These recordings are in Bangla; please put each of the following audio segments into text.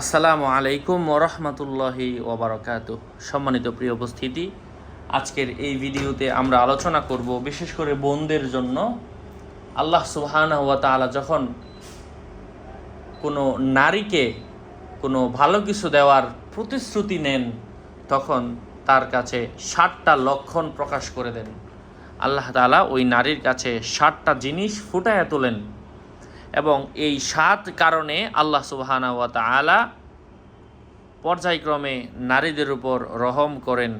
আসসালামু আলাইকুম ওরহমতুল্লাহি ওবরাকাত সম্মানিত প্রিয় উপস্থিতি, আজকের এই ভিডিওতে আমরা আলোচনা করব বিশেষ করে বোনদের জন্য। আল্লাহ সুবহানাহু ওয়া তাআলা যখন কোনো নারীকে কোনো ভালো কিছু দেওয়ার প্রতিশ্রুতি নেন, তখন তার কাছে ষাটটা লক্ষণ প্রকাশ করে দেন। আল্লাহ তাআলা ওই নারীর কাছে ষাটটা জিনিস ফুটাইয়া তোলেন। এবং এই সাত কারণে আল্লাহ সুবহানা তাআলা পর্যায়ক্রমে নারীদের উপর রহম করেন,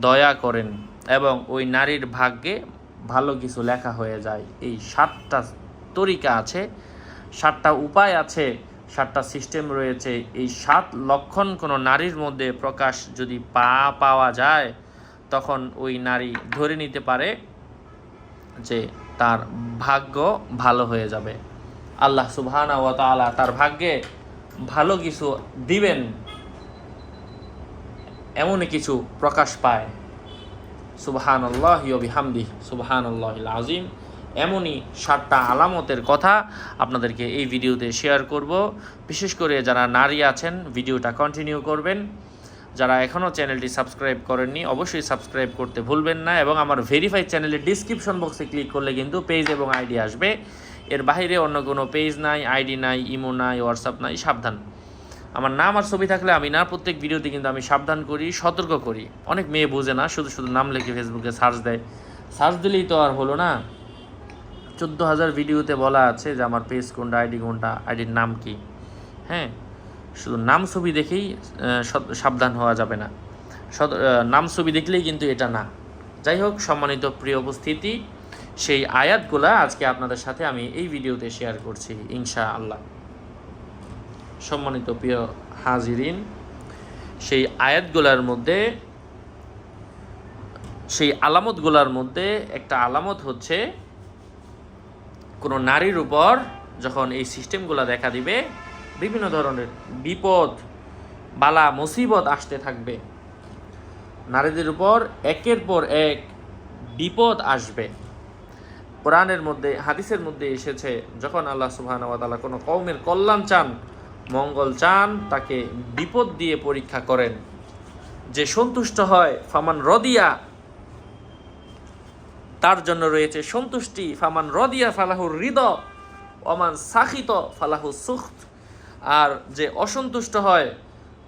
দয়া করেন এবং ওই নারীর ভাগ্যে ভালো কিছু লেখা হয়ে যায়। এই সাতটা তরিকা আছে, সাতটা উপায় আছে, সাতটা সিস্টেম রয়েছে। এই সাত লক্ষণ কোনো নারীর মধ্যে প্রকাশ যদি পা পাওয়া যায়, তখন ওই নারী ধরে নিতে পারে যে তার ভাগ্য ভালো হয়ে যাবে। আল্লাহ সুবহানা ওয়া তাআলা তার ভাগ্যে ভালো কিছু দিবেন এমনই কিছু প্রকাশ পায়। সুবহান আল্লাহ বিহামদি সুবহান আল্লাহ আজিম এমনই সাতটা আলামতের কথা আপনাদেরকে এই ভিডিওতে শেয়ার করব। বিশেষ করে যারা নারী আছেন, ভিডিওটা কন্টিনিউ করবেন। যারা এখনও চ্যানেলটি সাবস্ক্রাইব করেননি, অবশ্যই সাবস্ক্রাইব করতে ভুলবেন না এবং আমার ভেরিফাইড চ্যানেলের ডিসক্রিপশন বক্সে ক্লিক করলে কিন্তু পেজ এবং আইডি আসবে। এর বাইরে অন্য কোনো পেজ নাই আইডি নাই ইমো নাই হোয়াটসঅ্যাপ নাই, সাবধান। আমার নাম আর ছবি থাকলে আমি না, প্রত্যেক ভিডিওতে কিন্তু আমি সাবধান করি, সতর্ক করি। অনেক মেয়ে বোঝে না, শুধু শুধু নাম লিখে ফেসবুকে সার্চ দেয়। সার্চ দিলেই তো আর হলো না। চোদ্দ হাজার ভিডিওতে বলা আছে যে আমার পেজ কোনটা আইডি কোনটা আইডির নাম কি? হ্যাঁ শুধু নাম ছবি দেখেই সাবধান হওয়া যাবে না। নাম ছবি দেখলেই কিন্তু এটা না। যাই হোক, সম্মানিত প্রিয় উপস্থিতি সেই আয়াতগুলা আজকে আপনাদের সাথে আমি এই ভিডিওতে শেয়ার করছি ইনশা আল্লাহ সম্মানিত প্রিয় হাজিরিন, সেই আয়াতগুলার মধ্যে, সেই আলামতগুলার মধ্যে একটা আলামত হচ্ছে, কোনো নারীর উপর যখন এই সিস্টেমগুলো দেখা দিবে, বিভিন্ন ধরনের বিপদ, বালা, মুসিবত আসতে থাকবে। নারীদের উপর একের পর এক বিপদ আসবে। কোরআনের মধ্যে, হাদিসের মধ্যে এসেছে, যখন আল্লাহ সুবহানাহু ওয়া তাআলা কোনো কওমের কল্যাণ চান, মঙ্গল চান, তাকে বিপদ দিয়ে পরীক্ষা করেন। যে সন্তুষ্ট হয়, ফামান রদিয়া, তার জন্য রয়েছে সন্তুষ্টি, ফামান রদিয়া ফালাহুর হৃদ অমান সাখিত ফালাহু সুখত। আর যে অসন্তুষ্ট হয়,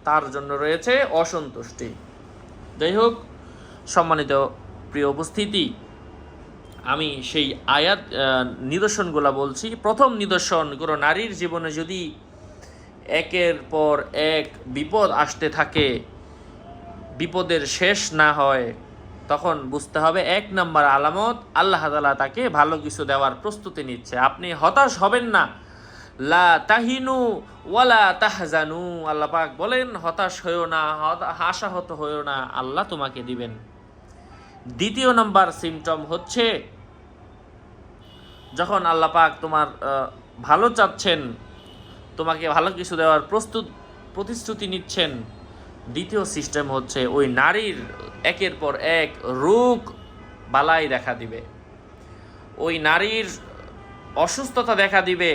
তার জন্য রয়েছে অসন্তুষ্টি। যাই হোক, সম্মানিত প্রিয় উপস্থিতি আমি সেই আয়াত নিদর্শনগুলা বলছি। প্রথম নিদর্শন, কোনো নারীর জীবনে যদি একের পর এক বিপদ আসতে থাকে, বিপদের শেষ না হয়, তখন বুঝতে হবে এক নম্বর আলামত, আল্লাহ তালা তাকে ভালো কিছু দেওয়ার প্রস্তুতি নিচ্ছে। আপনি হতাশ হবেন না। লা তাহিনু ওয়ালা তাহজানু। আল্লাহ পাক বলেন, হতাশ হয়েও না, হতা- আশাহত হয়েও না। আল্লাহ তোমাকে দিবেন। দ্বিতীয় নম্বর সিমটম হচ্ছে যখন আল্লাহ পাক তোমার ভালো চাচ্ছেন, তোমাকে ভালো কিছু দেওয়ার প্রস্তুত, প্রতিশ্রুতি নিচ্ছেন, দ্বিতীয় সিস্টেম হচ্ছে ওই নারীর একের পর এক রোগ বালাই দেখা দিবে। ওই নারীর অসুস্থতা দেখা দিবে।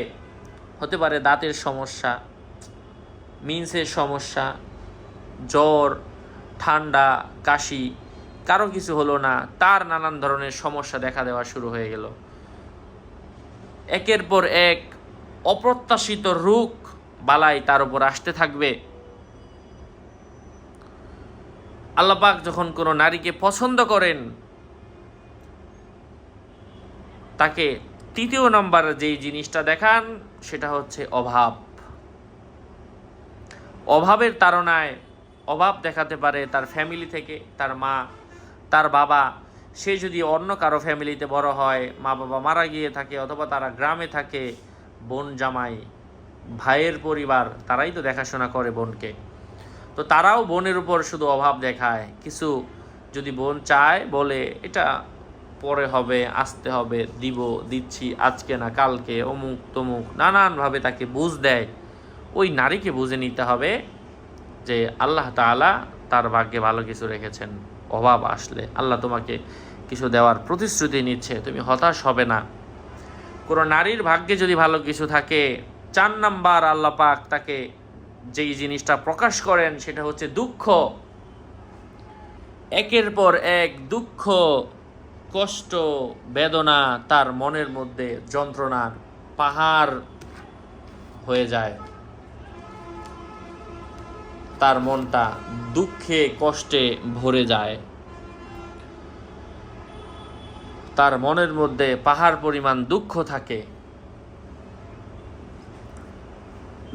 হতে পারে দাঁতের সমস্যা মিন্সের সমস্যা, জ্বর, ঠান্ডা, কাশি, কারও কিছু হলো না, তার নানান ধরনের সমস্যা দেখা দেওয়া শুরু হয়ে গেল। একের পর এক অপ্রত্যাশিত রোগ বালাই তার উপর আসতে থাকবে। আল্লাপাক যখন কোনো নারীকে পছন্দ করেন, তাকে তৃতীয় নম্বর যেই জিনিসটা দেখান, সেটা হচ্ছে অভাব। অভাবের তাড়নায় অভাব দেখাতে পারে তার ফ্যামিলি থেকে, তার মা, তার বাবা সে যদি অন্য কারও ফ্যামিলিতে বড় হয়, মা বাবা মারা গিয়ে থাকে অথবা তারা গ্রামে থাকে, বোন জামাই, ভাইয়ের পরিবার, তারাই তো দেখাশোনা করে বোনকে। তো তারাও বোনের উপর শুধু অভাব দেখায়। কিছু যদি বোন চায়, বলে, এটা পরে হবে, আসতে হবে, দিব, দিচ্ছি, আজকে না কালকে, অমুক, তমুক। নানানভাবে তাকে বুঝ দেয়। ওই নারীকে বুঝে নিতে হবে যে আল্লাহ তাআলা তার ভাগ্যে ভালো কিছু রেখেছেন। অভাব আসলে। আল্লাহ তোমাকে কিছু দেওয়ার প্রতিশ্রুতি নিচ্ছে, তুমি হতাশ হবে না। কোনো নারীর ভাগ্যে যদি ভালো কিছু থাকে, চার নাম্বার আল্লাহ পাক তাকে যেই জিনিসটা প্রকাশ করেন সেটা হচ্ছে দুঃখ। একের পর এক দুঃখ, কষ্ট, বেদনা তার মনের মধ্যে যন্ত্রণার পাহাড় হয়ে যায়। তার মনটা দুঃখে, কষ্টে ভরে যায়। তার মনের মধ্যে পাহাড় পরিমাণ দুঃখ থাকে।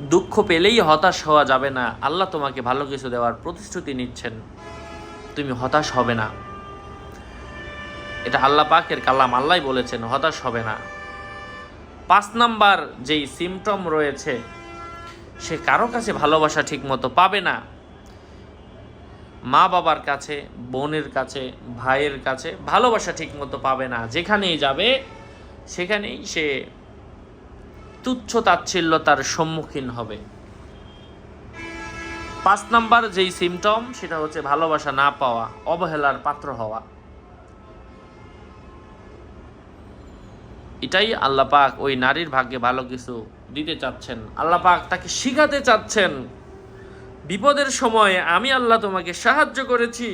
দুঃখ পেলেই হতাশ হওয়া যাবে না। আল্লাহ তোমাকে ভালো কিছু দেওয়ার প্রতিশ্রুতি নিচ্ছেন। তুমি হতাশ হবে না। এটা আল্লাহ পাকের কালাম আল্লাহ বলেছেন, হতাশ হবে না। পাঁচ নাম্বার যেই সিমটম রয়েছে সে কারও কাছে ভালোবাসা ঠিকমতো পাবে না। মা বাবার কাছে, বোনের কাছে, ভাইয়ের কাছে ভালোবাসা ঠিকমতো পাবে না। যেখানেই যাবে, সেখানেই সে তুচ্ছ তাচ্ছিল্যতার সম্মুখীন হবে। পাঁচ নাম্বার যেই সিমটম সেটা হচ্ছে ভালোবাসা না পাওয়া, অবহেলার পাত্র হওয়া। এটাই আল্লাহ পাক ওই নারীর ভাগ্যে ভালো কিছু দিতে চাচ্ছেন। আল্লাহ পাক তাকে শিখাতে চাচ্ছেন। বিপদের সময় আমি আল্লাহ তোমাকে সাহায্য করেছি।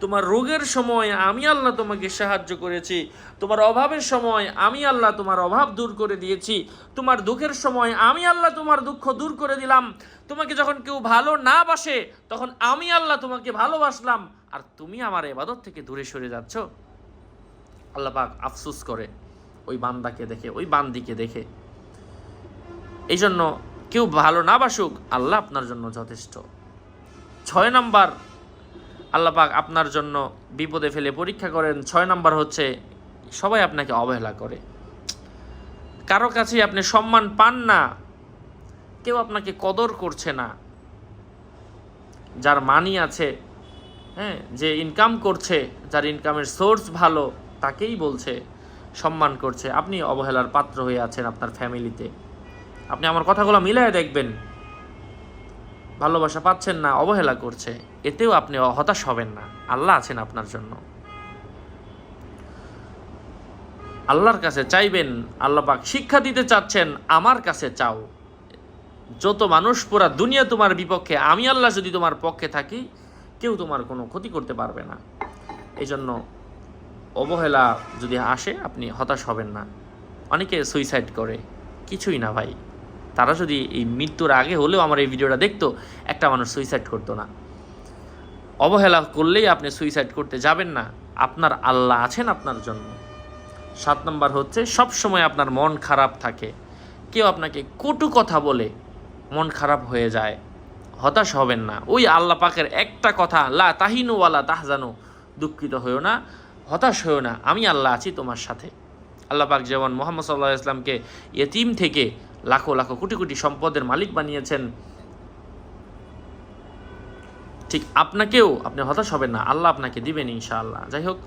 তোমার রোগের সময় আমি আল্লাহ তোমাকে সাহায্য করেছি। তোমার অভাবের সময় আমি আল্লাহ তোমার অভাব দূর করে দিয়েছি। তোমার দুঃখের সময় আমি আল্লাহ তোমার দুঃখ দূর করে দিলাম। তোমাকে যখন কেউ ভালো না বাসে, তখন আমি আল্লাহ তোমাকে ভালোবাসলাম। আর তুমি আমার এবাদত থেকে দূরে সরে যাচ্ছ। আল্লাহ পাক আফসুস করে। ওই বান্দাকে দেখে, ওই বান্দিকে দেখে। এই জন্য কেউ ভালো না বাসুক, আল্লাহ আপনার জন্য যথেষ্ট। ছয় নাম্বার, আল্লাহ পাক আপনার জন্য বিপদে ফেলে পরীক্ষা করেন। ছয় নাম্বার হচ্ছে, সবাই আপনাকে অবহেলা করে। কারও কাছে আপনি সম্মান পান না, কেউ আপনাকে কদর করছে না। যার মানি আছে হ্যাঁ যে ইনকাম করছে, যার ইনকামের সোর্স ভালো, তাকেই বলছে, সম্মান করছে। আপনি অবহেলার পাত্র হয়ে আছেন আপনার ফ্যামিলিতে আপনি আমার কথাগুলো মিলাই দেখবেন। ভালোবাসা পাচ্ছেন না, অবহেলা করছে। এতেও আপনি হতাশ হবেন না। আল্লাহ আছেন আপনার জন্য। আল্লাহর কাছে চাইবেন, আল্লাহ পাক শিক্ষা দিতে চাচ্ছেন, আমার কাছে চাও। যত মানুষ পুরা দুনিয়া তোমার বিপক্ষে, আমি আল্লাহ যদি তোমার পক্ষে থাকি, কেউ তোমার কোনো ক্ষতি করতে পারবে না। এই জন্য অবহেলা যদি আসে, আপনি হতাশ হবেন না। অনেকে সুইসাইড করে। কিছুই না ভাই। তারা যদি এই মৃত্যুর আগে হলেও আমার এই ভিডিওটা দেখতো, একটা মানুষ সুইসাইড করতো না। অবহেলা করলেই আপনি সুইসাইড করতে যাবেন না। আপনার আল্লাহ আছেন আপনার জন্য। সাত নম্বর হচ্ছে সব সময় আপনার মন খারাপ থাকে। কেউ আপনাকে কটু কথা বলে, মন খারাপ হয়ে যায়। হতাশ হবেন না। ওই আল্লাহ পাকের একটা কথা, লা তাহিনু ওয়ালা তাহজানু। দুঃখিত হয়েও না, হতাশ হয়েও না। আমি আল্লাহ আছি তোমার সাথে। আল্লাহ পাক যেমন মোহাম্মদ সাল্লাহ ইসলামকে ইয়েতিম থেকে লাখো লাখো কোটি কোটি সম্পদের মালিক বানিয়েছেন। ঠিক আপনাকেও আপনি হতাশ হবেন না, আল্লাহ আপনাকে দিবেন ইনশাআল্লাহ। যাই হোক,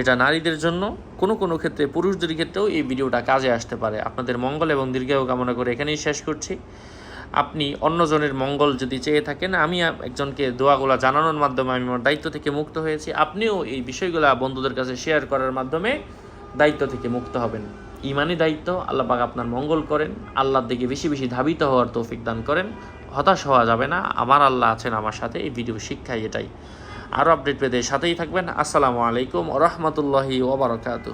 এটা নারীদের জন্য কোনো কোনো ক্ষেত্রে পুরুষদের ক্ষেত্রেও এই ভিডিওটা কাজে আসতে পারে। আপনাদের মঙ্গল এবং দীর্ঘায়ু কামনা করে এখানেই শেষ করছি। আপনি অন্যজনের মঙ্গল যদি চেয়ে থাকেন, আমি একজনকে দোয়াগুলা জানানোর মাধ্যমে আমি আমার দায়িত্ব থেকে মুক্ত হয়েছি। আপনিও এই বিষয়গুলা বন্ধুদের কাছে শেয়ার করার মাধ্যমে দায়িত্ব থেকে মুক্ত হবেন। ইমানি দায়িত্ব, আল্লাহ পাক আপনার মঙ্গল করেন, আল্লাহর দিকে বেশি বেশি ধাবিত হওয়ার তৌফিক দান করেন, হতাশ হওয়া যাবে না, আমার আল্লাহ আছেন আমার সাথে, এই ভিডিও শিক্ষাই এটাই। আরও আপডেট পেতে সাথেই থাকবেন, আসসালামু আলাইকুম রহমতুল্লাহি ওবরাকাতু